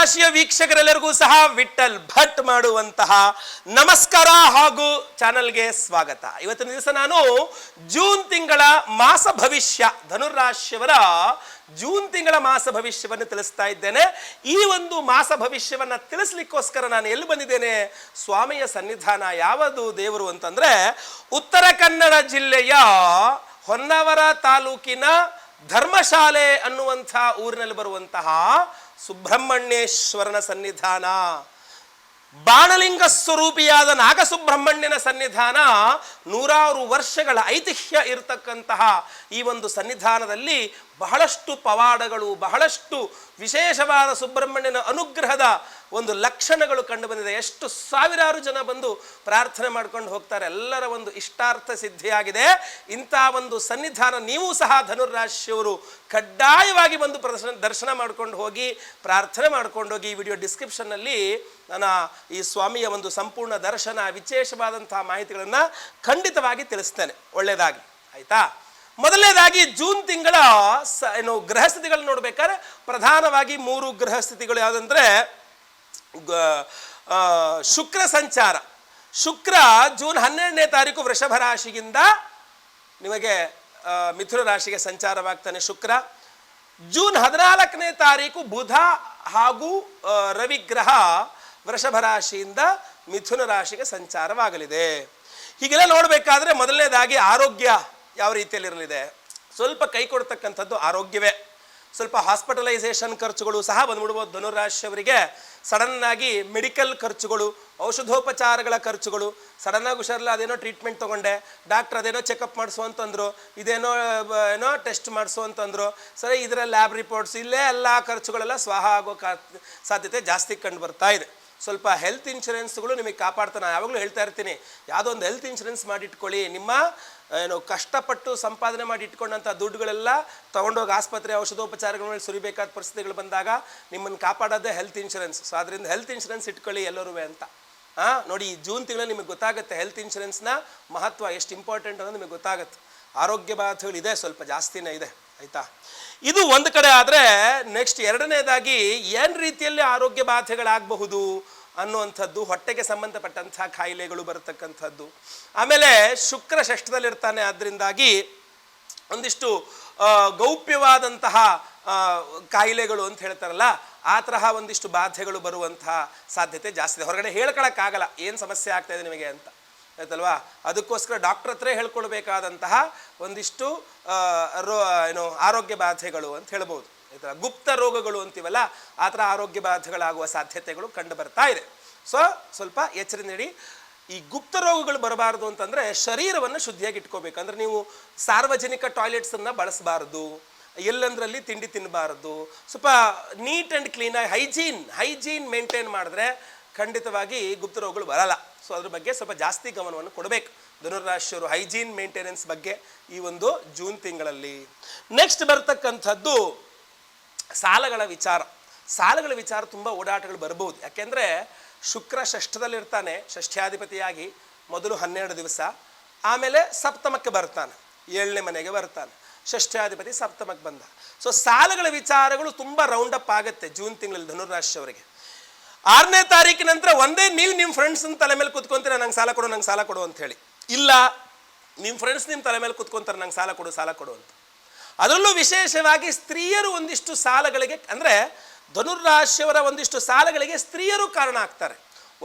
ಧನುರಾಶಿಯ ವೀಕ್ಷಕರೆಲ್ಲರಿಗೂ ಸಹ ವಿಠಲ್ ಭಟ್ ಮಾಡುವಂತಹ ನಮಸ್ಕಾರ ಹಾಗೂ ಚಾನಲ್ಗೆ ಸ್ವಾಗತ. ಇವತ್ತಿನ ದಿವಸ ನಾನು ಜೂನ್ ತಿಂಗಳ ಮಾಸ ಭವಿಷ್ಯ ಧನುರಾಶಿಯವರ ಜೂನ್ ತಿಂಗಳ ಮಾಸ ಭವಿಷ್ಯವನ್ನು ತಿಳಿಸ್ತಾ ಇದ್ದೇನೆ. ಈ ಒಂದು ಮಾಸ ಭವಿಷ್ಯವನ್ನು ತಿಳಿಸ್ಲಿಕ್ಕೋಸ್ಕರ ನಾನು ಎಲ್ಲಿ ಬಂದಿದ್ದೇನೆ? ಸ್ವಾಮಿಯ ಸನ್ನಿಧಾನ ಯಾವುದು ದೇವರು ಅಂತಂದ್ರೆ, ಉತ್ತರ ಕನ್ನಡ ಜಿಲ್ಲೆಯ ಹೊನ್ನಾವರ ತಾಲೂಕಿನ ಧರ್ಮಶಾಲೆ ಅನ್ನುವಂಥ ಊರಿನಲ್ಲಿ ಬರುವಂತಹ ಸುಬ್ರಹ್ಮಣ್ಯೇಶ್ವರನ ಸನ್ನಿಧಾನ. ಬಾಣಲಿಂಗ ಸ್ವರೂಪಿಯಾದ ನಾಗಸುಬ್ರಹ್ಮಣ್ಯನ ಸನ್ನಿಧಾನ ನೂರಾರು ವರ್ಷಗಳ ಐತಿಹ್ಯ ಇರತಕ್ಕಂತಹ ಈ ಒಂದು ಸನ್ನಿಧಾನದಲ್ಲಿ ಬಹಳಷ್ಟು ಪವಾಡಗಳು, ಬಹಳಷ್ಟು ವಿಶೇಷವಾದ ಸುಬ್ರಹ್ಮಣ್ಯನ ಅನುಗ್ರಹದ ಒಂದು ಲಕ್ಷಣಗಳು ಕಂಡುಬಂದಿದೆ ಎಷ್ಟು ಸಾವಿರಾರು ಜನ ಬಂದು ಪ್ರಾರ್ಥನೆ ಮಾಡ್ಕೊಂಡು ಹೋಗ್ತಾರೆ. ಎಲ್ಲರ ಒಂದು ಇಷ್ಟಾರ್ಥ ಸಿದ್ಧಿಯಾಗಿದೆ. ಇಂಥ ಒಂದು ಸನ್ನಿಧಾನ ನೀವು ಸಹ ಧನುರಾಶಿಯವರು ಕಡ್ಡಾಯವಾಗಿ ಬಂದು ಪ್ರದರ್ಶನ, ದರ್ಶನ ಮಾಡ್ಕೊಂಡು ಹೋಗಿ, ಪ್ರಾರ್ಥನೆ ಮಾಡ್ಕೊಂಡು ಹೋಗಿ ಈ ವಿಡಿಯೋ ಡಿಸ್ಕ್ರಿಪ್ಷನ್ನಲ್ಲಿ ನಾನು ಈ ಸ್ವಾಮಿಯ ಒಂದು ಸಂಪೂರ್ಣ ದರ್ಶನ ವಿಶೇಷವಾದಂತಹ ಮಾಹಿತಿಗಳನ್ನು ಖಂಡಿತವಾಗಿ ತಿಳಿಸ್ತೇನೆ. ಒಳ್ಳೆಯದಾಗಿ ಆಯ್ತಾ? ಮೊದಲನೇದಾಗಿ ಜೂನ್ ತಿಂಗಳ ಸ, ಏನು ಗ್ರಹಸ್ಥಿತಿಗಳು ನೋಡ್ಬೇಕಾದ್ರೆ ಪ್ರಧಾನವಾಗಿ ಮೂರು ಗ್ರಹಸ್ಥಿತಿಗಳು ಯಾವುದಂದ್ರೆ, ಗ- ಶುಕ್ರ ಸಂಚಾರ. ಶುಕ್ರ ಜೂನ್ ಹನ್ನೆರಡನೇ ತಾರೀಕು ವೃಷಭ ರಾಶಿಯಿಂದ ನಿಮಗೆ ಮಿಥುನ ರಾಶಿಗೆ ಸಂಚಾರವಾಗ್ತಾನೆ ಶುಕ್ರ. ಜೂನ್ ಹದಿನಾಲ್ಕನೇ ತಾರೀಕು ಬುಧ ಹಾಗೂ ರವಿಗ್ರಹ ರವಿ ಗ್ರಹ ವೃಷಭ ರಾಶಿಯಿಂದ ಮಿಥುನ ರಾಶಿಗೆ ಸಂಚಾರವಾಗಲಿದೆ. ಹೀಗೆಲ್ಲ ನೋಡಬೇಕಾದ್ರೆ ಮೊದಲನೇದಾಗಿ ಆರೋಗ್ಯ. ಯಾವ ರೀತಿಯಲ್ಲಿರಲಿದೆ? ಸ್ವಲ್ಪ ಕೈ ಕೊಡ್ತಕ್ಕಂಥದ್ದು ಆರೋಗ್ಯವೇ. ಸ್ವಲ್ಪ ಹಾಸ್ಪಿಟಲೈಸೇಷನ್ ಖರ್ಚುಗಳು ಸಹ ಬಂದ್ಬಿಡ್ಬೋದು ಧನುರಾಶಿಯವರಿಗೆ. ಸಡನ್ ಆಗಿ ಮೆಡಿಕಲ್ ಖರ್ಚುಗಳು, ಔಷಧೋಪಚಾರಗಳ ಖರ್ಚುಗಳು ಸಡನ್ನಾಗಿ ಹುಷಾರಲ್ಲ, ಅದೇನೋ ಟ್ರೀಟ್ಮೆಂಟ್ ತಗೊಂಡೆ ಡಾಕ್ಟರ್ ಅದೇನೋ ಚೆಕಪ್ ಮಾಡಿಸು ಅಂತಂದ್ರು, ಇದೇನೋ, ಏನೋ ಟೆಸ್ಟ್ ಮಾಡಿಸು ಅಂತಂದರು, ಸರಿ ಇದರ ಲ್ಯಾಬ್ ರಿಪೋರ್ಟ್ಸ್ ಇಲ್ಲೇ ಎಲ್ಲ ಖರ್ಚುಗಳೆಲ್ಲ ಸ್ವಾಹ ಆಗೋ ಸಾಧ್ಯತೆ ಜಾಸ್ತಿ ಕಂಡು ಬರ್ತಾ ಇದೆ. ಸ್ವಲ್ಪ ಹೆಲ್ತ್ ಇನ್ಶೂರೆನ್ಸ್ಗಳು ನಿಮಗೆ ಕಾಪಾಡ್ತಾನೆ. ಯಾವಾಗಲೂ ಹೇಳ್ತಾ ಇರ್ತೀನಿ, ಯಾವುದೋ ಒಂದು ಹೆಲ್ತ್ ಇನ್ಶೂರೆನ್ಸ್ ಮಾಡಿಟ್ಕೊಳ್ಳಿ. ನಿಮ್ಮ ಏನು ಕಷ್ಟಪಟ್ಟು ಸಂಪಾದನೆ ಮಾಡಿ ಇಟ್ಕೊಂಡಂಥ ದುಡ್ಡುಗಳೆಲ್ಲ ತೊಗೊಂಡೋಗಿ ಆಸ್ಪತ್ರೆ ಔಷಧೋಪಚಾರಗಳ ಮೇಲೆ ಸುರಿಬೇಕಾದ ಪರಿಸ್ಥಿತಿಗಳು ಬಂದಾಗ ನಿಮ್ಮನ್ನು ಕಾಪಾಡೋದೇ ಹೆಲ್ತ್ ಇನ್ಶೂರೆನ್ಸ್ ಸೊ ಅದರಿಂದ ಹೆಲ್ತ್ ಇನ್ಶೂರೆನ್ಸ್ ಇಟ್ಕೊಳ್ಳಿ ಎಲ್ಲರೂ ಅಂತ. ಹಾಂ ನೋಡಿ ಜೂನ್ ತಿಂಗಳಲ್ಲಿ ನಿಮಗೆ ಗೊತ್ತಾಗುತ್ತೆ ಹೆಲ್ತ್ ಇನ್ಶೂರೆನ್ಸ್ನ ಮಹತ್ವ ಎಷ್ಟು ಇಂಪಾರ್ಟೆಂಟ್ ಅನ್ನೋದು ನಿಮಗೆ ಗೊತ್ತಾಗುತ್ತೆ. ಆರೋಗ್ಯ ಬಾಧೆಗಳು ಇದೆ, ಸ್ವಲ್ಪ ಜಾಸ್ತಿನೇ ಇದೆ, ಆಯಿತಾ? ಇದು ಒಂದು ಕಡೆ ಆದರೆ ನೆಕ್ಸ್ಟ್ ಎರಡನೇದಾಗಿ ಏನು ರೀತಿಯಲ್ಲಿ ಆರೋಗ್ಯ ಬಾಧೆಗಳಾಗಬಹುದು? ಅನ್ನುವಂಥದ್ದು, ಹೊಟ್ಟೆಗೆ ಸಂಬಂಧಪಟ್ಟಂಥ ಕಾಯಿಲೆಗಳು ಬರತಕ್ಕಂಥದ್ದು. ಆಮೇಲೆ ಶುಕ್ರ ಷಷ್ಠದಲ್ಲಿರ್ತಾನೆ ಅದರಿಂದಾಗಿ ಒಂದಿಷ್ಟು ಗೌಪ್ಯವಾದಂತಹ ಕಾಯಿಲೆಗಳು ಅಂತ ಹೇಳ್ತಾರಲ್ಲ, ಆ ತರಹ ಒಂದಿಷ್ಟು ಬಾಧೆಗಳು ಬರುವಂತಹ ಸಾಧ್ಯತೆ ಜಾಸ್ತಿ ಇದೆ. ಹೊರಗಡೆ ಹೇಳ್ಕೊಳಕ್ಕಾಗಲ್ಲ, ಏನು ಸಮಸ್ಯೆ ಆಗ್ತಾ ಇದೆ ನಿಮಗೆ ಅಂತ. ಆಯ್ತಲ್ವಾ? ಅದಕ್ಕೋಸ್ಕರ ಡಾಕ್ಟರ್ ಹತ್ರ ಹೇಳ್ಕೊಳ್ಬೇಕಾದಂತಹ ಒಂದಿಷ್ಟು ರೋ, ಏನು, ಆರೋಗ್ಯ ಬಾಧೆಗಳು ಅಂತ ಹೇಳ್ಬೋದು. ಆಯ್ತಲ್ಲ? ಗುಪ್ತ ರೋಗಗಳು ಅಂತೀವಲ್ಲ ಆ ಥರ ಆರೋಗ್ಯ ಬಾಧೆಗಳಾಗುವ ಸಾಧ್ಯತೆಗಳು ಕಂಡು ಬರ್ತಾ ಇದೆ. ಸೊ ಸ್ವಲ್ಪ ಎಚ್ಚರಿ ನೀಡಿ ಈ ಗುಪ್ತ ರೋಗಗಳು ಬರಬಾರದು ಅಂತಂದ್ರೆ ಶರೀರವನ್ನು ಶುದ್ಧಿಯಾಗಿ ಇಟ್ಕೋಬೇಕು. ಅಂದರೆ ನೀವು ಸಾರ್ವಜನಿಕ ಟಾಯ್ಲೆಟ್ಸನ್ನು ಬಳಸಬಾರ್ದು, ಎಲ್ಲಂದ್ರಲ್ಲಿ ತಿಂಡಿ ತಿನ್ನಬಾರದು ಸ್ವಲ್ಪ ನೀಟ್ ಆ್ಯಂಡ್ ಕ್ಲೀನಾಗಿ ಹೈಜೀನ್ ಹೈಜೀನ್ ಮೇಂಟೈನ್ ಮಾಡಿದ್ರೆ ಖಂಡಿತವಾಗಿ ಗುಪ್ತ ರೋಗಗಳು ಬರಲ್ಲ. ಸೊ ಅದ್ರ ಬಗ್ಗೆ ಸ್ವಲ್ಪ ಜಾಸ್ತಿ ಗಮನವನ್ನು ಕೊಡಬೇಕು. ಧನುರಾಶಿಯವರು ಹೈಜೀನ್ ಮೇಂಟೆನೆನ್ಸ್ ಬಗ್ಗೆ ಈ ಒಂದು ಜೂನ್ ತಿಂಗಳಲ್ಲಿ. ನೆಕ್ಸ್ಟ್ ಬರ್ತಕ್ಕಂಥದ್ದು ಸಾಲಗಳ ವಿಚಾರ. ಸಾಲಗಳ ವಿಚಾರ ತುಂಬ ಓಡಾಟಗಳು ಬರ್ಬೋದು ಯಾಕೆಂದರೆ ಶುಕ್ರ ಷಷ್ಠದಲ್ಲಿರ್ತಾನೆ ಷಷ್ಠ್ಯಾಧಿಪತಿಯಾಗಿ ಮೊದಲು ಹನ್ನೆರಡು ದಿವಸ, ಆಮೇಲೆ ಸಪ್ತಮಕ್ಕೆ ಬರ್ತಾನೆ, ಏಳನೇ ಮನೆಗೆ ಬರ್ತಾನೆ ಷಷ್ಠ್ಯಾಧಿಪತಿ ಸಪ್ತಮಕ್ಕೆ ಬಂದ. ಸೊ ಸಾಲಗಳ ವಿಚಾರಗಳು ತುಂಬ ರೌಂಡ್ ಅಪ್ ಆಗುತ್ತೆ ಜೂನ್ ತಿಂಗಳಲ್ಲಿ ಧನುರಾಶಿಯವರಿಗೆ ಆರನೇ ತಾರೀಕಿನ ನಂತರ ಒಂದೇ ನೀವು ನಿಮ್ಮ ಫ್ರೆಂಡ್ಸ್ ತಲೆ ಮೇಲೆ ಕುತ್ಕೊಂತೀರ, ನಂಗೆ ಸಾಲ ಕೊಡು, ನಂಗೆ ಸಾಲ ಕೊಡು ಅಂತ ಹೇಳಿ. ಇಲ್ಲ ನಿಮ್ಮ ಫ್ರೆಂಡ್ಸ್ ನಿಮ್ಮ ತಲೆ ಮೇಲೆ ಕುತ್ಕೊಂತಾರೆ, ನಂಗೆ ಸಾಲ ಕೊಡು ಸಾಲ ಕೊಡು ಅಂತ. ಅದರಲ್ಲೂ ವಿಶೇಷವಾಗಿ ಸ್ತ್ರೀಯರು ಒಂದಿಷ್ಟು ಸಾಲಗಳಿಗೆ, ಅಂದರೆ ಧನುರ್ರಾಶಿಯವರ ಒಂದಿಷ್ಟು ಸಾಲಗಳಿಗೆ ಸ್ತ್ರೀಯರು ಕಾರಣ ಆಗ್ತಾರೆ.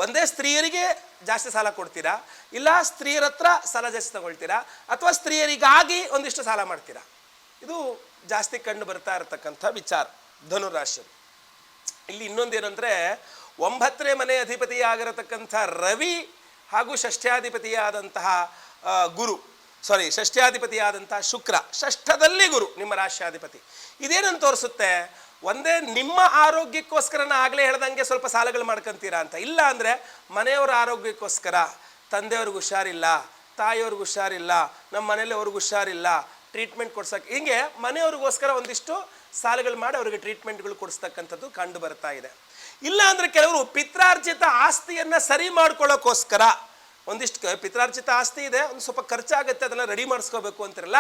ಒಂದೇ ಸ್ತ್ರೀಯರಿಗೆ ಜಾಸ್ತಿ ಸಾಲ ಕೊಡ್ತೀರಾ? ಇಲ್ಲ ಸ್ತ್ರೀಯರ ಹತ್ರ ಸಾಲ ಜಾಸ್ತಿ ತಗೊಳ್ತೀರಾ? ಅಥವಾ ಸ್ತ್ರೀಯರಿಗಾಗಿ ಒಂದಿಷ್ಟು ಸಾಲ ಮಾಡ್ತೀರಾ? ಇದು ಜಾಸ್ತಿ ಕಂಡು ಬರ್ತಾ ಇರತಕ್ಕಂಥ ವಿಚಾರ ಧನುರಾಶಿಯರು ಇಲ್ಲಿ ಇನ್ನೊಂದೇನೆಂದರೆ, ಒಂಬತ್ತನೇ ಮನೆ ಅಧಿಪತಿಯಾಗಿರತಕ್ಕಂಥ ರವಿ ಹಾಗೂ ಷಷ್ಠ್ಯಾಧಿಪತಿಯಾದಂತಹ ಗುರು. ಸಾರಿ ಷಷ್ಠ್ಯಾಧಿಪತಿಯಾದಂಥ ಶುಕ್ರ. ಷಷ್ಠದಲ್ಲಿ ಗುರು, ನಿಮ್ಮ ರಾಶ್ಯಾಧಿಪತಿ ಇದೇನಂತ ತೋರಿಸುತ್ತೆ? ಒಂದೇ ನಿಮ್ಮ ಆರೋಗ್ಯಕ್ಕೋಸ್ಕರನ ಆಗಲೇ ಹೇಳ್ದಂಗೆ ಸ್ವಲ್ಪ ಸಾಲಗಳು ಮಾಡ್ಕೊಂತೀರಾ ಅಂತ. ಇಲ್ಲ ಅಂದರೆ ಮನೆಯವರ ಆರೋಗ್ಯಕ್ಕೋಸ್ಕರ, ತಂದೆಯವ್ರಿಗೆ ಹುಷಾರಿಲ್ಲ, ತಾಯಿಯವ್ರಿಗೆ ಹುಷಾರಿಲ್ಲ, ನಮ್ಮ ಮನೇಲಿ ಅವ್ರಿಗೆ ಹುಷಾರಿಲ್ಲ ಟ್ರೀಟ್ಮೆಂಟ್ ಕೊಡ್ಸಕ್ಕೆ ಹಿಂಗೆ ಮನೆಯವ್ರಿಗೋಸ್ಕರ ಒಂದಿಷ್ಟು ಸಾಲಗಳು ಮಾಡಿ ಅವರಿಗೆ ಟ್ರೀಟ್ಮೆಂಟ್ಗಳು ಕೊಡಿಸ್ತಕ್ಕಂಥದ್ದು ಕಂಡು ಬರ್ತಾ ಇದೆ. ಇಲ್ಲ ಅಂದರೆ ಕೆಲವರು ಪಿತ್ರಾರ್ಜಿತ ಆಸ್ತಿಯನ್ನು ಸರಿ ಮಾಡ್ಕೊಳ್ಳೋಕ್ಕೋಸ್ಕರ ಒಂದಿಷ್ಟು ಪಿತ್ರಾರ್ಜಿತ ಆಸ್ತಿ ಇದೆ, ಒಂದು ಸ್ವಲ್ಪ ಖರ್ಚಾಗುತ್ತೆ, ಅದನ್ನು ರೆಡಿ ಮಾಡಿಸ್ಕೋಬೇಕು ಅಂತಿರಲ್ಲ,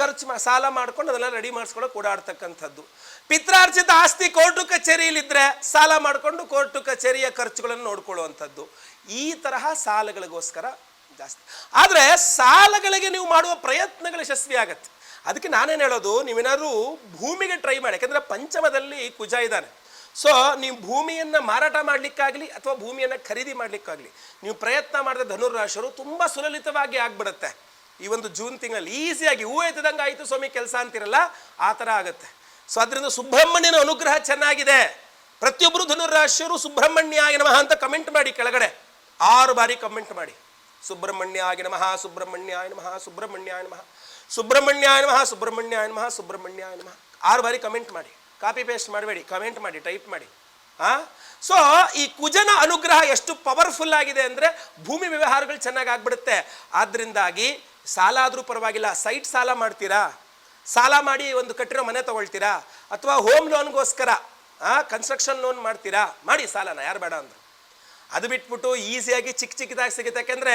ಖರ್ಚು ಮಾ ಸಾಲ ಮಾಡ್ಕೊಂಡು ಅದನ್ನು ರೆಡಿ ಮಾಡಿಸ್ಕೊಳ್ಳೋಕೆ ಓಡಾಡ್ತಕ್ಕಂಥದ್ದು. ಪಿತ್ರಾರ್ಜಿತ ಆಸ್ತಿ ಕೋರ್ಟು ಕಚೇರಿಯಲ್ಲಿದ್ದರೆ ಸಾಲ ಮಾಡಿಕೊಂಡು ಕೋರ್ಟು ಕಚೇರಿಯ ಖರ್ಚುಗಳನ್ನು ನೋಡ್ಕೊಳ್ಳುವಂಥದ್ದು. ಈ ತರಹ ಸಾಲಗಳಿಗೋಸ್ಕರ ಜಾಸ್ತಿ. ಆದರೆ ಸಾಲಗಳಿಗೆ ನೀವು ಮಾಡುವ ಪ್ರಯತ್ನಗಳು ಯಶಸ್ವಿ ಆಗತ್ತೆ. ಅದಕ್ಕೆ ನಾನೇನು ಹೇಳೋದು, ನೀವೇನಾದ್ರು ಭೂಮಿಗೆ ಟ್ರೈ ಮಾಡಿ, ಯಾಕಂದರೆ ಪಂಚಮದಲ್ಲಿ ಕುಜ ಇದ್ದಾನೆ. ಸೊ ನೀವು ಭೂಮಿಯನ್ನು ಮಾರಾಟ ಮಾಡಲಿಕ್ಕಾಗಲಿ ಅಥವಾ ಭೂಮಿಯನ್ನು ಖರೀದಿ ಮಾಡಲಿಕ್ಕಾಗಲಿ, ನೀವು ಪ್ರಯತ್ನ ಮಾಡಿದ ಧನುರಾಶರು ತುಂಬ ಸುಲಲಿತವಾಗಿ ಆಗ್ಬಿಡುತ್ತೆ. ಈ ಒಂದು ಜೂನ್ ತಿಂಗಳಲ್ಲಿ ಈಸಿಯಾಗಿ ಹೂ ಎತ್ತದಂಗೆ ಆಯಿತು ಸ್ವಾಮಿ ಕೆಲಸ ಅಂತಿರಲ್ಲ, ಆ ಥರ ಆಗುತ್ತೆ. ಸೊ ಅದರಿಂದ ಸುಬ್ರಹ್ಮಣ್ಯನ ಅನುಗ್ರಹ ಚೆನ್ನಾಗಿದೆ. ಪ್ರತಿಯೊಬ್ಬರು ಧನುರಾಶಿಯರು ಸುಬ್ರಹ್ಮಣ್ಯ ಆಗಿನ ನಮಃ ಅಂತ ಕಮೆಂಟ್ ಮಾಡಿ ಕೆಳಗಡೆ. ಆರು ಬಾರಿ ಕಮೆಂಟ್ ಮಾಡಿ. ಸುಬ್ರಹ್ಮಣ್ಯ ಆಗಿ ನಮಃ ಸುಬ್ರಹ್ಮಣ್ಯಾಯ ನಮಃ ಸುಬ್ರಹ್ಮಣ್ಯಾಯ ನಮಃ ಸುಬ್ರಹ್ಮಣ್ಯಾಯ ನಮಃ ಸುಬ್ರಹ್ಮಣ್ಯಾಯ ನಮಃ ಸುಬ್ರಹ್ಮಣ್ಯಾಯ ನಮಃ. ಆರು ಬಾರಿ ಕಮೆಂಟ್ ಮಾಡಿ. ಕಾಪಿ ಪೇಸ್ಟ್ ಮಾಡಬೇಡಿ ಕಮೆಂಟ್ ಮಾಡಿ ಟೈಪ್ ಮಾಡಿ. ಹಾಂ? ಸೊ ಈ ಕುಜನ ಅನುಗ್ರಹ ಎಷ್ಟು ಪವರ್ಫುಲ್ ಆಗಿದೆ ಅಂದರೆ ಭೂಮಿ ವ್ಯವಹಾರಗಳು ಚೆನ್ನಾಗಿ ಆಗ್ಬಿಡುತ್ತೆ. ಆದ್ದರಿಂದಾಗಿ ಸಾಲ ಆದರೂ ಪರವಾಗಿಲ್ಲ ಸೈಟ್ ಸಾಲ ಮಾಡ್ತೀರಾ? ಸಾಲ ಮಾಡಿ ಒಂದು ಕಟ್ಟಿರೋ ಮನೆ ತಗೊಳ್ತೀರಾ? ಅಥವಾ ಹೋಮ್ ಲೋನ್ಗೋಸ್ಕರ ಕನ್ಸ್ಟ್ರಕ್ಷನ್ ಲೋನ್ ಮಾಡ್ತೀರಾ? ಮಾಡಿ ಸಾಲನ, ಯಾರು ಬೇಡ ಅಂದ್ರು. ಅದು ಬಿಟ್ಬಿಟ್ಟು ಈಸಿಯಾಗಿ ಚಿಕ್ಕ ಚಿಕ್ಕದಾಗಿ ಸಿಗುತ್ತೆ. ಯಾಕೆಂದರೆ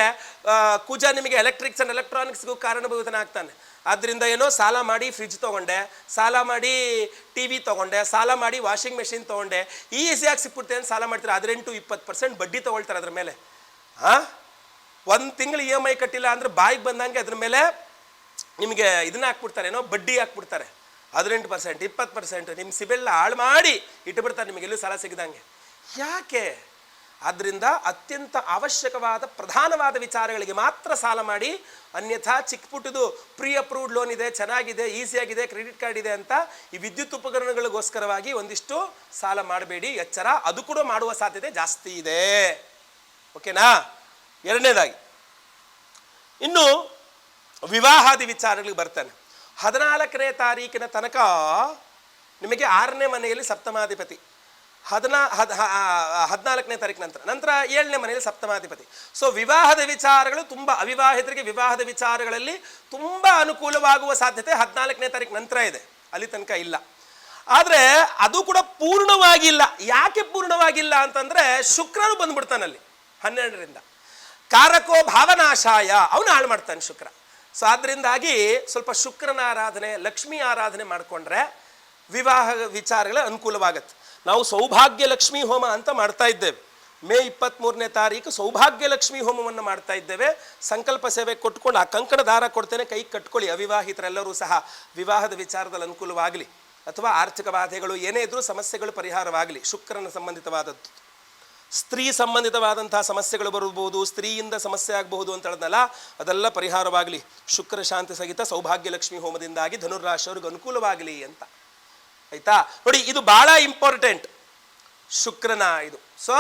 ಕುಜ ನಿಮಗೆ ಎಲೆಕ್ಟ್ರಿಕ್ಸ್ ಆ್ಯಂಡ್ ಎಲೆಕ್ಟ್ರಾನಿಕ್ಸ್ಗೂ ಕಾರಣಭೂತನಾಗ್ತಾನೆ ಆದ್ದರಿಂದ ಏನೋ ಸಾಲ ಮಾಡಿ ಫ್ರಿಜ್ ತೊಗೊಂಡೆ, ಸಾಲ ಮಾಡಿ ಟಿ ವಿ ತೊಗೊಂಡೆ, ಸಾಲ ಮಾಡಿ ವಾಷಿಂಗ್ ಮೆಷಿನ್ ತೊಗೊಂಡೆ, ಈಸಿಯಾಗಿ ಸಿಕ್ಬಿಡ್ತೆ ಅಂತ ಸಾಲ ಮಾಡ್ತಾರೆ? ಹದಿನೆಂಟು ಇಪ್ಪತ್ತು ಪರ್ಸೆಂಟ್ ಬಡ್ಡಿ ತೊಗೊಳ್ತಾರೆ ಅದ್ರ ಮೇಲೆ. ಹಾಂ ಒಂದು ತಿಂಗಳು ಇ ಎಂ ಐ ಕಟ್ಟಿಲ್ಲ ಅಂದ್ರೆ ಬಾಯಿಗೆ ಬಂದಂಗೆ ಅದ್ರ ಮೇಲೆ ನಿಮಗೆ ಇದನ್ನ ಹಾಕ್ಬಿಡ್ತಾರೆ, ಏನೋ ಬಡ್ಡಿ ಹಾಕ್ಬಿಡ್ತಾರೆ. ಹದಿನೆಂಟು ಪರ್ಸೆಂಟ್ ಇಪ್ಪತ್ತು ಪರ್ಸೆಂಟ್ ನಿಮ್ಮ ಸಿಬಿಲ್ನ ಹಾಳು ಮಾಡಿ ಇಟ್ಟುಬಿಡ್ತಾರೆ ನಿಮಗೆ, ಎಲ್ಲೂ ಸಾಲ ಸಿಗದಂಗೆ. ಯಾಕೆ? ಆದ್ದರಿಂದ ಅತ್ಯಂತ ಅವಶ್ಯಕವಾದ ಪ್ರಧಾನವಾದ ವಿಚಾರಗಳಿಗೆ ಮಾತ್ರ ಸಾಲ ಮಾಡಿ, ಅನ್ಯಥಾ ಚಿಕ್ಕಪುಟ್ಟದು ಪ್ರೀ ಅಪ್ರೂವ್ಡ್ ಲೋನ್ ಇದೆ, ಚೆನ್ನಾಗಿದೆ ಈಸಿಯಾಗಿದೆ ಕ್ರೆಡಿಟ್ ಕಾರ್ಡ್ ಇದೆ ಅಂತ ಈ ವಿದ್ಯುತ್ ಉಪಕರಣಗಳಿಗೋಸ್ಕರವಾಗಿ ಒಂದಿಷ್ಟು ಸಾಲ ಮಾಡಬೇಡಿ, ಎಚ್ಚರ. ಅದು ಕೂಡ ಮಾಡುವ ಸಾಧ್ಯತೆ ಜಾಸ್ತಿ ಇದೆ. ಓಕೆನಾ? ಎರಡನೇದಾಗಿ, ಇನ್ನು ವಿವಾಹಾದಿ ವಿಚಾರಗಳಿಗೆ ಬರ್ತಾನೆ. ಹದಿನಾಲ್ಕನೇ ತಾರೀಕಿನ ತನಕ ನಿಮಗೆ ಆರನೇ ಮನೆಯಲ್ಲಿ ಸಪ್ತಮಾಧಿಪತಿ. ಹದಿನಾ, ಹದ್ ಹದಿನಾಲ್ಕನೇ ತಾರೀಕು ನಂತರ. ನಂತರ ಏಳನೇ ಮನೆಯಲ್ಲಿ ಸಪ್ತಮಾಧಿಪತಿ. ಸೊ ವಿವಾಹದ ವಿಚಾರಗಳು ತುಂಬ ಅವಿವಾಹಿತರಿಗೆ ವಿವಾಹದ ವಿಚಾರಗಳಲ್ಲಿ ತುಂಬ ಅನುಕೂಲವಾಗುವ ಸಾಧ್ಯತೆ ಹದಿನಾಲ್ಕನೇ ತಾರೀಕು ನಂತರ ಇದೆ. ಅಲ್ಲಿ ತನಕ ಇಲ್ಲ. ಆದರೆ ಅದು ಕೂಡ ಪೂರ್ಣವಾಗಿಲ್ಲ ಯಾಕೆ ಪೂರ್ಣವಾಗಿಲ್ಲ ಅಂತಂದರೆ ಶುಕ್ರನು ಬಂದ್ಬಿಡ್ತಾನಲ್ಲಿ ಹನ್ನೆರಡರಿಂದ. ಕಾರಕೋ ಭಾವನಾಶಾಯ. ಅವನು ಹಾಳು ಮಾಡ್ತಾನೆ ಶುಕ್ರ. ಸೊ ಅದರಿಂದಾಗಿ ಸ್ವಲ್ಪ ಶುಕ್ರನ ಆರಾಧನೆ, ಲಕ್ಷ್ಮಿ ಆರಾಧನೆ ಮಾಡಿಕೊಂಡ್ರೆ ವಿವಾಹ ವಿಚಾರಗಳ ಅನುಕೂಲವಾಗತ್ತೆ. ನಾವು ಸೌಭಾಗ್ಯ ಲಕ್ಷ್ಮಿ ಹೋಮ ಅಂತ ಮಾಡ್ತಾ ಇದ್ದೇವೆ. ಮೇ ಇಪ್ಪತ್ತ್ಮೂರನೇ ತಾರೀಕು ಸೌಭಾಗ್ಯ ಲಕ್ಷ್ಮಿ ಹೋಮವನ್ನು ಮಾಡ್ತಾ ಇದ್ದೇವೆ. ಸಂಕಲ್ಪ ಸೇವೆ ಕೊಟ್ಕೊಂಡು ಆ ಕಂಕಣ ದಾರ ಕೊಡ್ತೇನೆ, ಕೈ ಕಟ್ಕೊಳ್ಳಿ. ಅವಿವಾಹಿತರೆಲ್ಲರೂ ಸಹ ವಿವಾಹದ ವಿಚಾರದಲ್ಲಿ ಅನುಕೂಲವಾಗಲಿ. ಅಥವಾ ಆರ್ಥಿಕ ಬಾಧೆಗಳು ಏನೇ ಇದ್ರೂ ಸಮಸ್ಯೆಗಳು ಪರಿಹಾರವಾಗಲಿ. ಶುಕ್ರನ ಸಂಬಂಧಿತವಾದದ್ದು. ಸ್ತ್ರೀ ಸಂಬಂಧಿತವಾದಂತಹ ಸಮಸ್ಯೆಗಳು ಬರಬಹುದು. ಸ್ತ್ರೀಯಿಂದ ಸಮಸ್ಯೆ ಆಗಬಹುದು ಅಂತ ಹೇಳಿದ್ನಲ್ಲ, ಅದೆಲ್ಲ ಪರಿಹಾರವಾಗಲಿ. ಶುಕ್ರ ಶಾಂತಿ ಸಹಿತ ಸೌಭಾಗ್ಯ ಲಕ್ಷ್ಮಿ ಹೋಮದಿಂದಾಗಿ ಧನುರ್ರಾಶಿಯವ್ರಿಗೆ ಅನುಕೂಲವಾಗಲಿ ಅಂತ. ಆಯ್ತಾ? ನೋಡಿ, ಇದು ಬಹಳ ಇಂಪಾರ್ಟೆಂಟ್ ಶುಕ್ರನ ಇದು. ಸೊ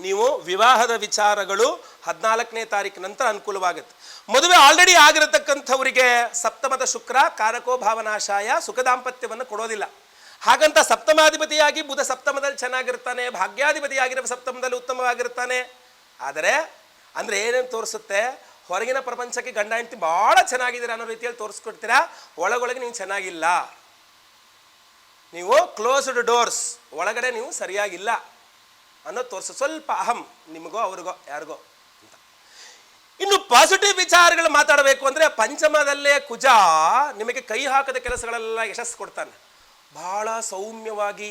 ನೀವು ವಿವಾಹದ ವಿಚಾರಗಳು ಹದಿನಾಲ್ಕನೇ ತಾರೀಕು ನಂತರ ಅನುಕೂಲವಾಗುತ್ತೆ. ಮದುವೆ ಆಲ್ರೆಡಿ ಆಗಿರತಕ್ಕಂಥವರಿಗೆ ಸಪ್ತಮದ ಶುಕ್ರ, ಕಾರಕೋ ಭಾವನಾಶಾಯ ಸುಖ ದಾಂಪತ್ಯವನ್ನು ಕೊಡೋದಿಲ್ಲ. ಹಾಗಂತ ಸಪ್ತಮಾಧಿಪತಿಯಾಗಿ ಬುಧ ಸಪ್ತಮದಲ್ಲಿ ಚೆನ್ನಾಗಿರ್ತಾನೆ, ಭಾಗ್ಯಾಧಿಪತಿಯಾಗಿರುವ ಸಪ್ತಮದಲ್ಲಿ ಉತ್ತಮವಾಗಿರ್ತಾನೆ. ಆದರೆ, ಅಂದರೆ ಏನೇನು ತೋರಿಸುತ್ತೆ? ಹೊರಗಿನ ಪ್ರಪಂಚಕ್ಕೆ ಗಂಡ ಹೆಂಡತಿ ಭಾಳ ಚೆನ್ನಾಗಿದ್ದೀರಾ ಅನ್ನೋ ರೀತಿಯಲ್ಲಿ ತೋರಿಸ್ಕೊಡ್ತೀರಾ? ಒಳಗೊಳಗೆ ನೀವು ಚೆನ್ನಾಗಿಲ್ಲ. ನೀವು ಕ್ಲೋಸ್ಡ್ ಡೋರ್ಸ್ ಒಳಗಡೆ ನೀವು ಸರಿಯಾಗಿಲ್ಲ ಅನ್ನೋ ತೋರಿಸು. ಸ್ವಲ್ಪ ಅಹಂ ನಿಮಗೋ ಅವ್ರಿಗೋ ಯಾರಿಗೋ ಅಂತ. ಇನ್ನು ಪಾಸಿಟಿವ್ ವಿಚಾರಗಳು ಮಾತಾಡಬೇಕು ಅಂದರೆ ಪಂಚಮದಲ್ಲೇ ಕುಜ ನಿಮಗೆ ಕೈ ಹಾಕದ ಕೆಲಸಗಳೆಲ್ಲ ಯಶಸ್ಸು ಕೊಡ್ತಾನೆ. ಬಹಳ ಸೌಮ್ಯವಾಗಿ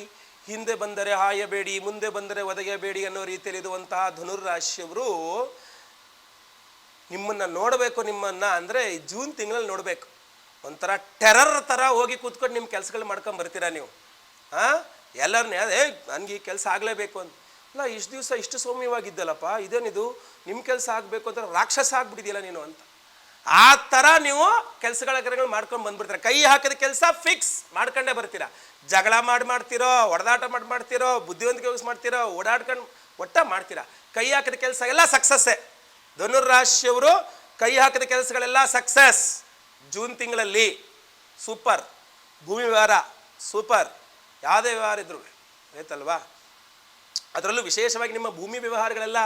ಹಿಂದೆ ಬಂದರೆ ಹಾಯಬೇಡಿ, ಮುಂದೆ ಬಂದರೆ ಒದಗಬೇಡಿ ಅನ್ನೋ ರೀತಿಯಲ್ಲಿ ಇರುವಂತಹ ಧನುರ್ರಾಶಿಯವರು ನಿಮ್ಮನ್ನು ನೋಡಬೇಕು, ನಿಮ್ಮನ್ನು ಅಂದರೆ ಜೂನ್ ತಿಂಗಳಲ್ಲಿ ನೋಡಬೇಕು. ಒಂಥರ ಟೆರರ್ ಥರ ಹೋಗಿ ಕೂತ್ಕೊಂಡು ನಿಮ್ಮ ಕೆಲಸಗಳು ಮಾಡ್ಕೊಂಡು ಬರ್ತೀರಾ ನೀವು? ಹಾಂ? ಎಲ್ಲರನ್ನೇ ಅದೇ ನನಗೆ ಈ ಕೆಲಸ ಆಗಲೇಬೇಕು ಅಂತ ಅಲ್ಲ ಇಷ್ಟು ದಿವಸ ಇಷ್ಟು ಸೌಮ್ಯವಾಗಿದ್ದಲ್ಲಪ್ಪ, ಇದೇನಿದು? ನಿಮ್ಮ ಕೆಲಸ ಆಗಬೇಕು ಅಂತ ರಾಕ್ಷಸ ಆಗ್ಬಿಟ್ಟಿದೆಯಲ್ಲ ನೀನು ಅಂತ. ಆ ಥರ ನೀವು ಕೆಲಸಗಳ ಕರೆಗಳು ಮಾಡ್ಕೊಂಡು ಬಂದ್ಬಿಡ್ತೀರ. ಕೈ ಹಾಕಿದ ಕೆಲಸ ಫಿಕ್ಸ್ ಮಾಡ್ಕೊಂಡೇ ಬರ್ತೀರಾ. ಜಗಳ ಮಾಡಿ ಮಾಡ್ತಿರೋ ಹೊಡೆದಾಟ ಮಾಡಿ ಮಾಡ್ತಿರೋ, ಬುದ್ಧಿವಂತಿಕೆ ಯೂಸ್ ಮಾಡ್ತಿರೋ, ಓಡಾಡ್ಕೊಂಡು ಒಟ್ಟ ಮಾಡ್ತೀರಾ. ಕೈ ಹಾಕಿದ ಕೆಲಸ ಎಲ್ಲ ಸಕ್ಸಸ್ಸೇ ಧನುರ್ ರಾಶಿಯವರು ಕೈ ಹಾಕಿದ ಕೆಲಸಗಳೆಲ್ಲ ಸಕ್ಸಸ್ ಜೂನ್ ತಿಂಗಳಲ್ಲಿ ಸೂಪರ್. ಭೂಮಿ ವ್ಯವಹಾರ ಸೂಪರ್. ಯಾವುದೇ ವ್ಯವಹಾರ ಇದ್ರು, ಆಯ್ತಲ್ವಾ? ಅದರಲ್ಲೂ ವಿಶೇಷವಾಗಿ ನಿಮ್ಮ ಭೂಮಿ ವ್ಯವಹಾರಗಳೆಲ್ಲ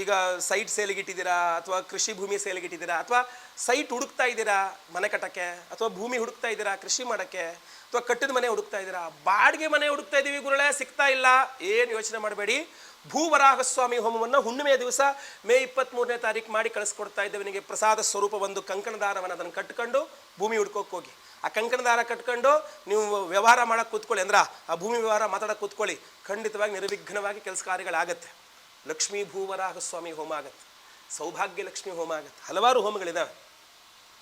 ಈಗ ಸೈಟ್ ಸೇಲಿಗಿಟ್ಟಿದ್ದೀರಾ ಅಥವಾ ಕೃಷಿ ಭೂಮಿ ಸೇಲಿಗಿಟ್ಟಿದ್ದೀರಾ ಅಥವಾ ಸೈಟ್ ಹುಡುಕ್ತಾ ಇದ್ದೀರಾ ಮನೆ ಕಟ್ಟಕ್ಕೆ, ಅಥವಾ ಭೂಮಿ ಹುಡುಕ್ತಾ ಇದ್ದೀರಾ ಕೃಷಿ ಮಾಡೋಕ್ಕೆ, ಅಥವಾ ಕಟ್ಟಿದ ಮನೆ ಹುಡುಕ್ತಾ ಇದ್ದೀರಾ? ಬಾಡಿಗೆ ಮನೆ ಹುಡುಕ್ತಾ ಇದ್ದೀವಿ ಗುರುಳೆ ಸಿಗ್ತಾ ಇಲ್ಲ. ಏನು ಯೋಚನೆ ಮಾಡಬೇಡಿ. ಭೂವರಾಹಸ್ವಾಮಿ ಹೋಮವನ್ನು ಹುಣ್ಣಿಮೆಯ ದಿವಸ ಮೇ ಇಪ್ಪತ್ತ್ಮೂರನೇ ತಾರೀಕು ಮಾಡಿ ಕಳಿಸ್ಕೊಡ್ತಾ ಇದ್ದೇವೆ ನಿಮಗೆ ಪ್ರಸಾದ ಸ್ವರೂಪ ಒಂದು ಕಂಕಣದಾರವನ್ನು ಅದನ್ನು ಕಟ್ಕೊಂಡು ಭೂಮಿ ಹುಡ್ಕೋಕೆ ಹೋಗಿ. ಆ ಕಂಕಣದಾರ ಕಟ್ಕೊಂಡು ನೀವು ವ್ಯವಹಾರ ಮಾಡಕ್ಕೆ ಕೂತ್ಕೊಳ್ಳಿ ಅಂದ್ರೆ ಆ ಭೂಮಿ ವ್ಯವಹಾರ ಮಾತಾಡಕ್ಕೆ ಕೂತ್ಕೊಳ್ಳಿ. ಖಂಡಿತವಾಗಿ ನಿರ್ವಿಘ್ನವಾಗಿ ಕೆಲಸ ಕಾರ್ಯಗಳಾಗತ್ತೆ. ಲಕ್ಷ್ಮೀ ಭೂವರಾಹ ಸ್ವಾಮಿ ಹೋಮ ಆಗತ್ತೆ. ಸೌಭಾಗ್ಯ ಲಕ್ಷ್ಮಿ ಹೋಮ ಆಗತ್ತೆ. ಹಲವಾರು ಹೋಮಗಳಿದಾವೆ.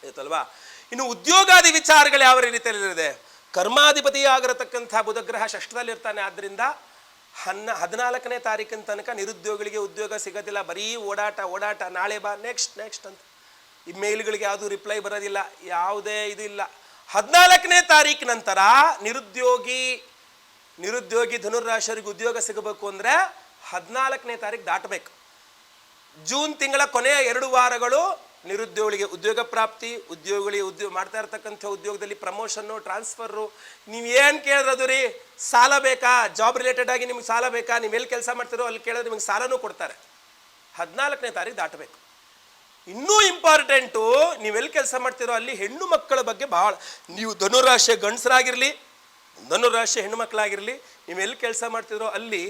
ಆಯ್ತಲ್ವಾ? ಇನ್ನು ಉದ್ಯೋಗಾದಿ ವಿಚಾರಗಳು ಯಾವ ರೀತಿಯಲ್ಲಿ ಇದೆ ಕರ್ಮಾಧಿಪತಿಯಾಗಿರತಕ್ಕಂಥ ಬುಧಗ್ರಹ ಷಷ್ಠದಲ್ಲಿರ್ತಾನೆ. ಆದ್ದರಿಂದ ಹನ್ನ ಹದಿನಾಲ್ಕನೇ ತಾರೀಕಿನ ತನಕ ನಿರುದ್ಯೋಗಿಗಳಿಗೆ ಉದ್ಯೋಗ ಸಿಗೋದಿಲ್ಲ. ಬರೀ ಓಡಾಟ ಓಡಾಟ, ನಾಳೆ ಬಾ ನೆಕ್ಸ್ಟ್ ನೆಕ್ಸ್ಟ್ ಅಂತ. ಈ ಮೇಲ್ಗಳಿಗೆ ಯಾವುದೂ ರಿಪ್ಲೈ ಬರೋದಿಲ್ಲ. ಯಾವುದೇ ಇದಿಲ್ಲ ಹದಿನಾಲ್ಕನೇ ತಾರೀಕು ನಂತರ ನಿರುದ್ಯೋಗಿ ನಿರುದ್ಯೋಗಿ ಧನುರಾಶಿಯವರಿಗೆ ಉದ್ಯೋಗ ಸಿಗಬೇಕು ಅಂದರೆ ಹದಿನಾಲ್ಕನೇ ತಾರೀಕು ದಾಟಬೇಕು. ಜೂನ್ ತಿಂಗಳ ಕೊನೆಯ ಎರಡು ವಾರಗಳು ನಿರುದ್ಯೋಗಿಗಳಿಗೆ ಉದ್ಯೋಗ ಪ್ರಾಪ್ತಿ, ಉದ್ಯೋಗಿಗಳಿಗೆ ಉದ್ಯೋಗ ಮಾಡ್ತಾ ಇರ್ತಕ್ಕಂಥ ಉದ್ಯೋಗದಲ್ಲಿ ಪ್ರಮೋಷನ್ನು ಟ್ರಾನ್ಸ್ಫರು ನೀವು ಏನು ಕೇಳಿರೋದು ರೀ, ಸಾಲ ಬೇಕಾ? ಜಾಬ್ ರಿಲೇಟೆಡ್ ಆಗಿ ನಿಮ್ಗೆ ಸಾಲ ಬೇಕಾ? ನೀವು ಎಲ್ಲಿ ಕೆಲಸ ಮಾಡ್ತಿರೋ ಅಲ್ಲಿ ಕೇಳಿದ್ರೆ ನಿಮ್ಗೆ ಸಾಲನೂ ಕೊಡ್ತಾರೆ. ಹದಿನಾಲ್ಕನೇ ತಾರೀಕು ದಾಟಬೇಕು. ಇನ್ನೂ ಇಂಪಾರ್ಟೆಂಟು ನೀವೆಲ್ಲಿ ಕೆಲಸ ಮಾಡ್ತಿರೋ ಅಲ್ಲಿ ಹೆಣ್ಣು ಮಕ್ಕಳ ಬಗ್ಗೆ ಭಾಳ, ನೀವು ಧನುರಾಶಿಯ ಗಂಡಸರಾಗಿರಲಿ, ಧನುರಾಶಿಯ ಹೆಣ್ಣು ಮಕ್ಕಳಾಗಿರಲಿ, ನೀವು ಎಲ್ಲಿ ಕೆಲಸ ಮಾಡ್ತಿರೋ ಅಲ್ಲಿ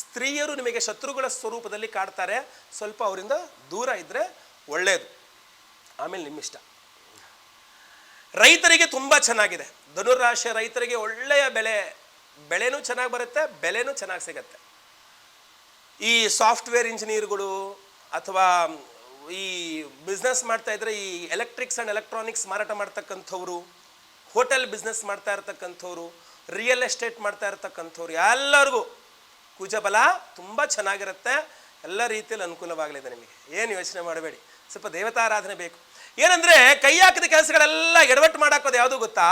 ಸ್ತ್ರೀಯರು ನಿಮಗೆ ಶತ್ರುಗಳ ಸ್ವರೂಪದಲ್ಲಿ ಕಾಡ್ತಾರೆ. ಸ್ವಲ್ಪ ಅವರಿಂದ ದೂರ ಇದ್ದರೆ ಒಳ್ಳೆಯದು ಆಮೇಲೆ ನಿಮ್ಮಿಷ್ಟ ರೈತರಿಗೆ ತುಂಬ ಚೆನ್ನಾಗಿದೆ. ಧನುರಾಶಿಯ ರೈತರಿಗೆ ಒಳ್ಳೆಯ ಬೆಲೆ ಬೆಳೆನೂ ಚೆನ್ನಾಗಿ ಬರುತ್ತೆ, ಬೆಲೆನೂ ಚೆನ್ನಾಗಿ ಸಿಗತ್ತೆ. ಈ ಸಾಫ್ಟ್ವೇರ್ ಇಂಜಿನಿಯರ್ಗಳು ಅಥವಾ ಈ ಬಿಸ್ನೆಸ್ ಮಾಡ್ತಾ ಇದ್ರೆ ಈ ಎಲೆಕ್ಟ್ರಿಕ್ಸ್ ಆ್ಯಂಡ್ ಎಲೆಕ್ಟ್ರಾನಿಕ್ಸ್ ಮಾರಾಟ ಮಾಡ್ತಕ್ಕಂಥವ್ರು, ಹೋಟೆಲ್ ಬಿಸ್ನೆಸ್ ಮಾಡ್ತಾ ಇರ್ತಕ್ಕಂಥವ್ರು, ರಿಯಲ್ ಎಸ್ಟೇಟ್ ಮಾಡ್ತಾ ಇರ್ತಕ್ಕಂಥವ್ರು, ಎಲ್ಲರಿಗೂ ಕುಜಬಲ ತುಂಬ ಚೆನ್ನಾಗಿರುತ್ತೆ. ಎಲ್ಲ ರೀತಿಯಲ್ಲಿ ಅನುಕೂಲವಾಗಲಿದೆ ನಿಮಗೆ. ಏನು ಯೋಚನೆ ಮಾಡಬೇಡಿ. ಸ್ವಲ್ಪ ದೇವತಾರಾಧನೆ ಬೇಕು. ಏನಂದ್ರೆ ಕೈ ಹಾಕಿದ ಕೆಲಸಗಳೆಲ್ಲ ಎಡವಟ್ಟು ಮಾಡಾಕೋದು ಯಾವುದು ಗೊತ್ತಾ?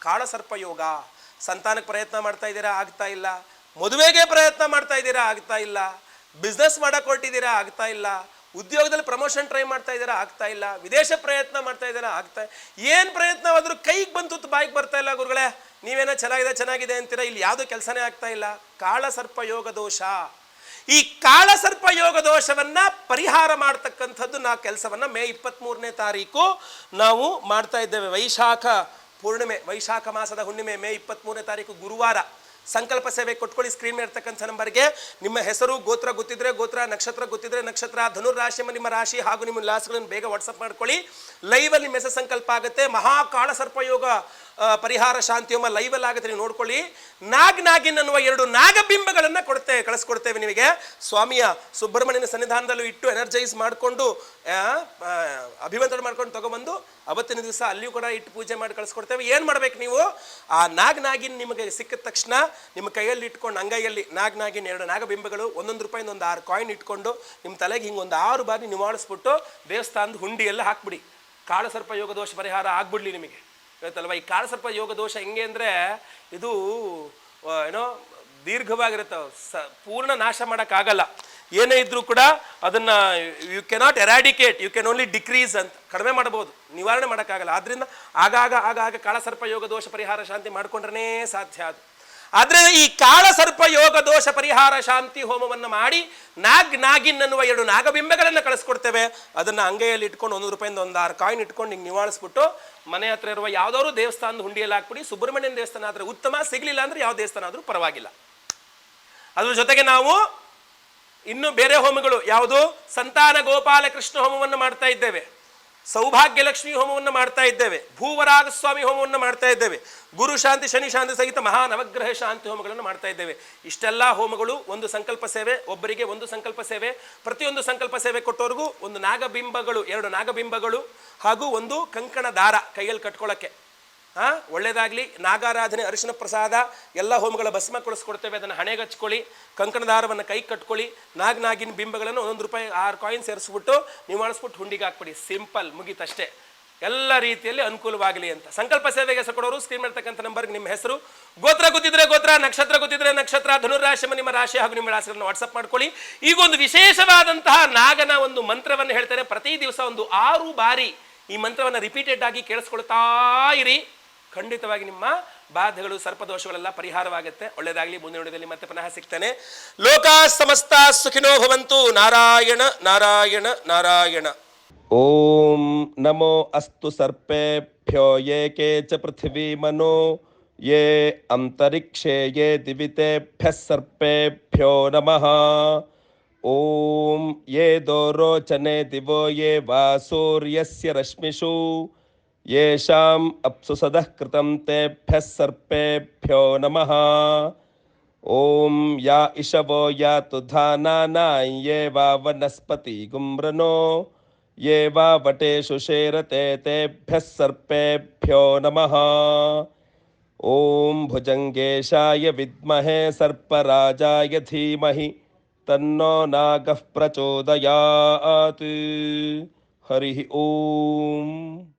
ಕಾಳಸರ್ಪ ಯೋಗ. ಸಂತಾನಕ್ಕೆ ಪ್ರಯತ್ನ ಮಾಡ್ತಾ ಇದ್ದೀರಾ, ಆಗ್ತಾ ಇಲ್ಲ. ಮದುವೆಗೆ ಪ್ರಯತ್ನ ಮಾಡ್ತಾ ಇದ್ದೀರಾ, ಆಗ್ತಾ ಇಲ್ಲ. ಬಿಸ್ನೆಸ್ ಮಾಡೋಕೆ ಹೊರಟಿದ್ದೀರಾ, ಆಗ್ತಾ ಇಲ್ಲ. ಉದ್ಯೋಗದಲ್ಲಿ ಪ್ರಮೋಷನ್ ಟ್ರೈ ಮಾಡ್ತಾ ಇದ್ದೀರಾ, ಆಗ್ತಾ ಇಲ್ಲ. ವಿದೇಶ ಪ್ರಯತ್ನ ಮಾಡ್ತಾ ಇದ್ದೀರಾ, ಆಗ್ತಾ ಏನು ಪ್ರಯತ್ನವಾದರೂ ಕೈಗೆ ಬಂತು ಬಾಯಿಗೆ ಬರ್ತಾ ಇಲ್ಲ ಗುರುಗಳೇ. ನೀವೇನೋ ಚೆನ್ನಾಗಿದೆ ಚೆನ್ನಾಗಿದೆ ಅಂತೀರಾ? ಇಲ್ಲಿ ಯಾವುದೂ ಕೆಲಸನೇ ಆಗ್ತಾ ಇಲ್ಲ. ಕಾಳಸರ್ಪ ಯೋಗ ದೋಷ. ಈ ಕಾಳಸರ್ಪ ಯೋಗ ದೋಷವನ್ನ ಪರಿಹಾರ ಮಾಡ್ತಕ್ಕಂಥದ್ದು ನಾ ಕೆಲಸವನ್ನ ಮೇ ಇಪ್ಪತ್ತ್ಮೂರನೇ ತಾರೀಕು ನಾವು ಮಾಡ್ತಾ ಇದ್ದೇವೆ. ವೈಶಾಖ ಪೂರ್ಣಿಮೆ, ವೈಶಾಖ ಮಾಸದ ಹುಣ್ಣಿಮೆ, ಮೇ ಇಪ್ಪತ್ತ್ಮೂರನೇ ತಾರೀಕು ಗುರುವಾರ. ಸಂಕಲ್ಪ ಸೇವೆ ಕೊಟ್ಕೊಳ್ಳಿ ಸ್ಕ್ರೀನ್ ಇರ್ತಕ್ಕಂಥ ನಂಬರ್ಗೆ ನಿಮ್ಮ ಹೆಸರು, ಗೋತ್ರ ಗೊತ್ತಿದ್ರೆ ಗೋತ್ರ, ನಕ್ಷತ್ರ ಗೊತ್ತಿದ್ರೆ ನಕ್ಷತ್ರ ಧನುರ್ ರಾಶಿ ನಿಮ್ಮ ರಾಶಿ ಹಾಗೂ ನಿಮ್ಮ ಲಾಸ್ಗಳನ್ನು ಬೇಗ ವಾಟ್ಸಪ್ ಮಾಡ್ಕೊಳ್ಳಿ. ಲೈವಲ್ಲಿ ಹೆಸರು ಸಂಕಲ್ಪ ಆಗುತ್ತೆ. ಮಹಾಕಾಳ ಸರ್ಪಯೋಗ ಪರಿಹಾರ ಶಾಂತಿ ಲೈವ್ ಲೈವಲ್ಲಿ ಆಗುತ್ತೆ, ನೀವು ನೋಡ್ಕೊಳ್ಳಿ. ನಾಗ್ ನಾಗಿನ್ ಅನ್ನುವ ಎರಡು ನಾಗಬಿಂಬಗಳನ್ನು ಕೊಡ್ತೇವೆ ಕಳಿಸ್ಕೊಡ್ತೇವೆ ನಿಮಗೆ. ಸ್ವಾಮಿಯ ಸುಬ್ರಹ್ಮಣ್ಯನ ಸನ್ನಿಧಾನದಲ್ಲೂ ಇಟ್ಟು ಎನರ್ಜೈಸ್ ಮಾಡಿಕೊಂಡು ಅಭಿವಂದನೆ ಮಾಡ್ಕೊಂಡು ತಗೊಬಂದು, ಅವತ್ತಿನ ದಿವಸ ಅಲ್ಲಿಯೂ ಕೂಡ ಇಟ್ಟು ಪೂಜೆ ಮಾಡಿ ಕಳಿಸ್ಕೊಡ್ತೇವೆ. ಏನು ಮಾಡ್ಬೇಕು ನೀವು? ಆ ನಾಗ್ ನಾಗಿನ್ ನಿಮಗೆ ಸಿಕ್ಕಿದ ತಕ್ಷಣ ನಿಮ್ಮ ಕೈಯಲ್ಲಿ ಇಟ್ಕೊಂಡು, ಅಂಗೈಯಲ್ಲಿ ನಾಗ್ ನಾಗಿನ್ ಎರಡು ನಾಗಬಿಂಬಗಳು, ಒಂದೊಂದು ರೂಪಾಯಿಂದ ಒಂದು ಆರು ಕಾಯಿನ್ ಇಟ್ಕೊಂಡು, ನಿಮ್ಮ ತಲೆಗೆ ಹಿಂಗೆ ಒಂದು ಆರು ಬಾರಿ ನಿವಾಳಿಸ್ಬಿಟ್ಟು ದೇವಸ್ಥಾನದ ಹುಂಡಿಯೆಲ್ಲ ಹಾಕ್ಬಿಡಿ. ಕಾಳಸರ್ಪ ಯೋಗ ದೋಷ ಪರಿಹಾರ ಆಗ್ಬಿಡ್ಲಿ ನಿಮಗೆ. ಗೊತ್ತಲ್ವಾ ಈ ಕಾಳಸರ್ಪ ಯೋಗ ದೋಷ ಹೆಂಗೆ ಅಂದರೆ ಇದು ಏನೋ ದೀರ್ಘವಾಗಿರುತ್ತೆ, ಸ, ಪೂರ್ಣ ನಾಶ ಮಾಡೋಕ್ಕಾಗಲ್ಲ. ಏನೇ ಇದ್ರೂ ಕೂಡ ಅದನ್ನು you cannot eradicate you can only decrease ಅಂತ ಕಡಿಮೆ ಮಾಡ್ಬೋದು ನಿವಾರಣೆ ಮಾಡೋಕ್ಕಾಗಲ್ಲ. ಆದ್ದರಿಂದ ಆಗಾಗ ಆಗಾಗ ಕಾಳಸರ್ಪ ಯೋಗ ದೋಷ ಪರಿಹಾರ ಶಾಂತಿ ಮಾಡಿಕೊಂಡ್ರೇ ಸಾಧ್ಯ ಅದು. ಆದ್ರೆ ಈ ಕಾಳಸರ್ಪ ಯೋಗ ದೋಷ ಪರಿಹಾರ ಶಾಂತಿ ಹೋಮವನ್ನು ಮಾಡಿ ನಾಗ್ ನಾಗಿನ್ ಅನ್ನುವ ಎರಡು ನಾಗಬಿಂಬಗಳನ್ನು ಕಳಿಸ್ಕೊಡ್ತೇವೆ. ಅದನ್ನ ಅಂಗೈಯಲ್ಲಿ ಇಟ್ಕೊಂಡು ಒಂದು ರೂಪಾಯಿಂದ ಒಂದು ಆರು ಕಾಯಿನ್ ಇಟ್ಕೊಂಡು ಹಿಂಗೆ ನಿವಾಳಿಸ್ಬಿಟ್ಟು ಮನೆ ಹತ್ರ ಇರುವ ಯಾವುದಾದ್ರು ದೇವಸ್ಥಾನದ ಹುಂಡಿಯಲ್ಲಿ ಹಾಕ್ಬಿಡಿ. ಸುಬ್ರಹ್ಮಣ್ಯನ ದೇವಸ್ಥಾನ ಆದರೆ ಉತ್ತಮ, ಸಿಗಲಿಲ್ಲ ಅಂದ್ರೆ ಯಾವ ದೇವಸ್ಥಾನ ಆದ್ರೂ ಪರವಾಗಿಲ್ಲ. ಅದ್ರ ಜೊತೆಗೆ ನಾವು ಇನ್ನು ಬೇರೆ ಹೋಮಗಳು ಯಾವುದು? ಸಂತಾನ ಗೋಪಾಲ ಕೃಷ್ಣ ಹೋಮವನ್ನು ಮಾಡ್ತಾ ಇದ್ದೇವೆ. ಸೌಭಾಗ್ಯ ಲಕ್ಷ್ಮಿ ಹೋಮವನ್ನು ಮಾಡ್ತಾ ಇದ್ದೇವೆ. ಭೂವರಾಗ ಸ್ವಾಮಿ ಹೋಮವನ್ನು ಮಾಡ್ತಾ ಇದ್ದೇವೆ. ಗುರು ಶಾಂತಿ, ಶನಿ ಶಾಂತಿ ಸಹಿತ ಮಹಾ ನವಗ್ರಹ ಶಾಂತಿ ಹೋಮಗಳನ್ನು ಮಾಡ್ತಾ ಇದ್ದೇವೆ. ಇಷ್ಟೆಲ್ಲ ಹೋಮಗಳು ಒಂದು ಸಂಕಲ್ಪ ಸೇವೆ, ಒಬ್ಬರಿಗೆ ಒಂದು ಸಂಕಲ್ಪ ಸೇವೆ, ಪ್ರತಿಯೊಂದು ಸಂಕಲ್ಪ ಸೇವೆ ಕೊಟ್ಟವ್ರಿಗೂ ಒಂದು ನಾಗಬಿಂಬಗಳು, ಎರಡು ನಾಗಬಿಂಬಗಳು ಹಾಗೂ ಒಂದು ಕಂಕಣ ದಾರ ಕೈಯಲ್ಲಿ ಕಟ್ಕೊಳ್ಳೋಕ್ಕೆ ಹಾ? ಒಳ್ಳೆಯದಾಗಲಿ ನಾಗಾರಾಧನೆ, ಅರಿಶಿನ ಪ್ರಸಾದ, ಎಲ್ಲ ಹೋಮಗಳ ಭಸ್ಮ ಕೊಡಿಸ್ಕೊಡ್ತೇವೆ ಅದನ್ನು ಹಣೆಗೆ ಹಚ್ಕೊಳ್ಳಿ. ಕಂಕಣದಾರವನ್ನು ಕೈ ಕಟ್ಕೊಳ್ಳಿ. ನಾಗನಾಗಿನ ಬಿಂಬಗಳನ್ನು ಒಂದೊಂದು ರೂಪಾಯಿ, ಆರು ಕಾಯಿನ್ ಸೇರಿಸ್ಬಿಟ್ಟು ನೀವು ಮಾಡಿಸ್ಬಿಟ್ಟು ಹುಂಡಿಗೆ ಹಾಕ್ಬಿಡಿ. ಸಿಂಪಲ್ ಮುಗೀತಷ್ಟೇ. ಎಲ್ಲ ರೀತಿಯಲ್ಲಿ ಅನುಕೂಲವಾಗಲಿ ಅಂತ. ಸಂಕಲ್ಪ ಸೇವೆಗೆ ಹೆಸರು ಕೊಡೋರು ಸ್ಕ್ರೀನ್ ಮಾಡ್ತಕ್ಕಂಥ ನಂಬರ್ಗೆ ನಿಮ್ಮ ಹೆಸರು. ಗೋತ್ರ ಗೊತ್ತಿದ್ರೆ ಗೋತ್ರ, ನಕ್ಷತ್ರ ಗೊತ್ತಿದ್ರೆ ನಕ್ಷತ್ರ. ಧನುರಾಶಿ ನಿಮ್ಮ ರಾಶಿ ಹಾಗೂ ನಿಮ್ಮ ರಾಶಿಗಳನ್ನು ವಾಟ್ಸಪ್ ಮಾಡ್ಕೊಳ್ಳಿ. ಈಗ ಒಂದು ವಿಶೇಷವಾದಂತಹ ನಾಗನ ಒಂದು ಮಂತ್ರವನ್ನು ಹೇಳ್ತಾರೆ ಪ್ರತಿ ದಿವಸ ಒಂದು ಆರು ಬಾರಿ ಈ ಮಂತ್ರವನ್ನು ರಿಪೀಟೆಡ್ ಆಗಿ ಕೇಳಿಸ್ಕೊಳ್ತಾ ಇರಿ. ಖಂಡಿತವಾಗಿ ನಿಮ್ಮ ಬಾಧೆಗಳು, ಸರ್ಪದೋಷಗಳೆಲ್ಲ ಪರಿಹಾರವಾಗುತ್ತೆ. ಒಳ್ಳೆಯದಾಗಲಿ ಮುಂದಿನ ಉಳಿದಲ್ಲಿ ಮತ್ತೆ ಪುನಃ ಸಿಗ್ತಾನೆ. ಲೋಕ ಸಮಸ್ತ ಸುಖಿನೋ ಭವಂತು. ನಾರಾಯಣ ನಾರಾಯಣ ನಾರಾಯಣ. ಓಂ ನಮೋ ಅಸ್ತು ಸರ್ಪೇಭ್ಯೋ, ಏಕೆ ಚ ಪೃಥ್ವೀ ಮನೋ. ಯೇ ಅಂತರಿಕ್ಷೇ, ಯೇ ದಿವಿತೆಭ್ಯ ಸರ್ಪೇಭ್ಯೋ ನಮಃ. ಓಂ ಯೇ ದೋರೋಚನೆ ದಿವೋ, ಯೇ ವಾ ಸೂರ್ಯಸ್ಯ ರಶ್ಮಿಷು. येषाम् अप्सु सदः कृतं तेभ्यः सर्पेभ्यो नमः। ॐ या इषवो यातु धानानां ये वा वनस्पतिगुम्रनो, ये वा वटेषु शेरते तेभ्यः सर्पेभ्यो नमः। ॐ भुजङ्गेशाय विद्महे सर्पराजाय धीमहि, तन्नो नागः प्रचोदयात्। हरिः ॐ।